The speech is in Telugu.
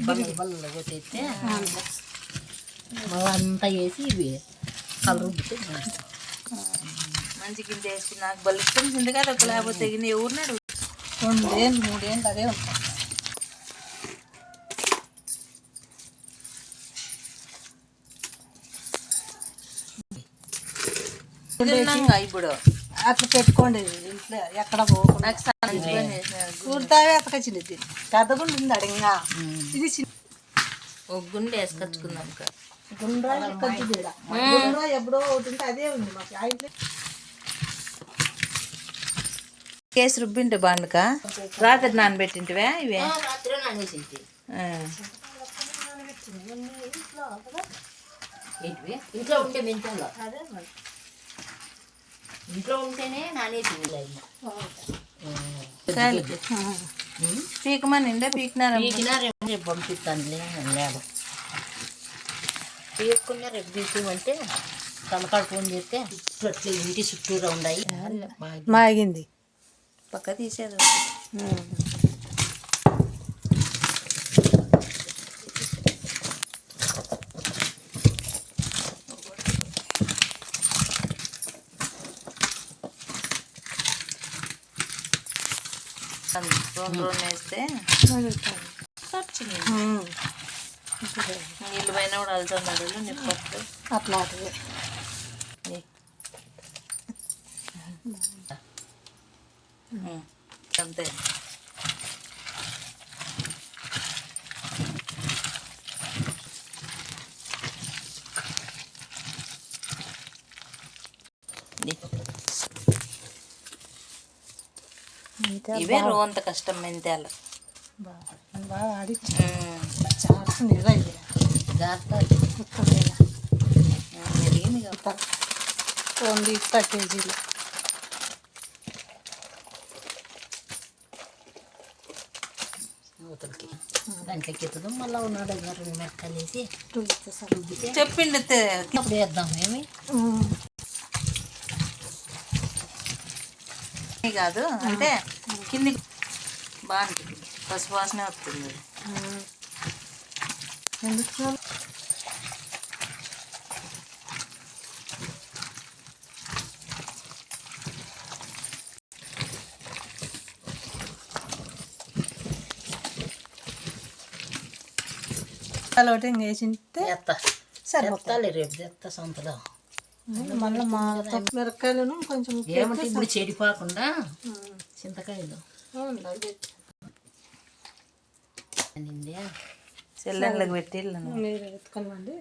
బల్ల బల్ల కొట్టేస్తే అంతా వేసి ఇవి రుబ్బితే మంచి గింజ వేసి నాకు బలి ఇష్టం చింతకాయ తక్కువ లేకపోతే గిన్నె ఎవరినాడు రెండేళ్ళు మూడేళ్ళు అదే ఉంటాం ఇప్పుడు? అట్లా పెట్టుకోండి ఇంట్లో ఎక్కడ పోకుండా. కూడతావే అతకొచ్చింది పెద్దగుండు ఉంది అడిగా. ఇది చిన్న ఒక గుండె వేసుకొచ్చుకుందాం. గుండ్రా. గుండ్రా ఎప్పుడో ఒకటి ఉంటే అదే ఉంది మాకు. ఆ ఇంట్లో కేసు రుబ్బింటే బాండుక రాత్రి నానబెట్టింటివే ఇవే? ఇంట్లో ఉంటే మెంతాలు ఇంట్లో ఉంటేనే నానేసింది కాదు. పీకమని నిండే పీకినారు పీకినా రేపు రేపు పంపిస్తాను లేదు పీక్కున్నా రేపు పీకమంటే తనకాడు ఫోన్ చేస్తే చుట్టూ అట్లా ఇంటి చుట్టూరా ఉన్నాయి మాగింది. పక్క తీసేది. రెండు రెండు వేస్తే నీళ్ళు పైన కూడా వెళ్తున్నారు నిప్పట్లు అట్లా అదే అంతే ఇవే రోంత కష్టం మెంతాలు బాగా బాగా ఆడిచ్చి ఉమ్. చాలా నిజా ఇది జాగ్రత్త. మొత్తం మీద. మెరిగింది కదా. ఇంత రెండు ఇస్తా కేజీలు. అవతలకి. దాంట్లోకి ఎత్తుదు. మళ్ళీ ఉన్నాడు రెండు మిరకాయలు వేసి చెప్పిండు అప్పుడు వేద్దాం. ఏమి? కాదు అంటే కింది బాగుంటుంది పసుపు వాసన వస్తుంది. ఎందుకు ఒకటి వేసింటే చెప్తాలే రేపు చేస్తా సొంతలో. మళ్ళీ మా మిరకాయలను కొంచెం ఏమంటే ఇప్పుడు చెడిపోకుండా చింతకాయలు. చెల్లెళ్ళకి పెట్టి వెళ్ళను. మీరు ఎత్తుకోనండి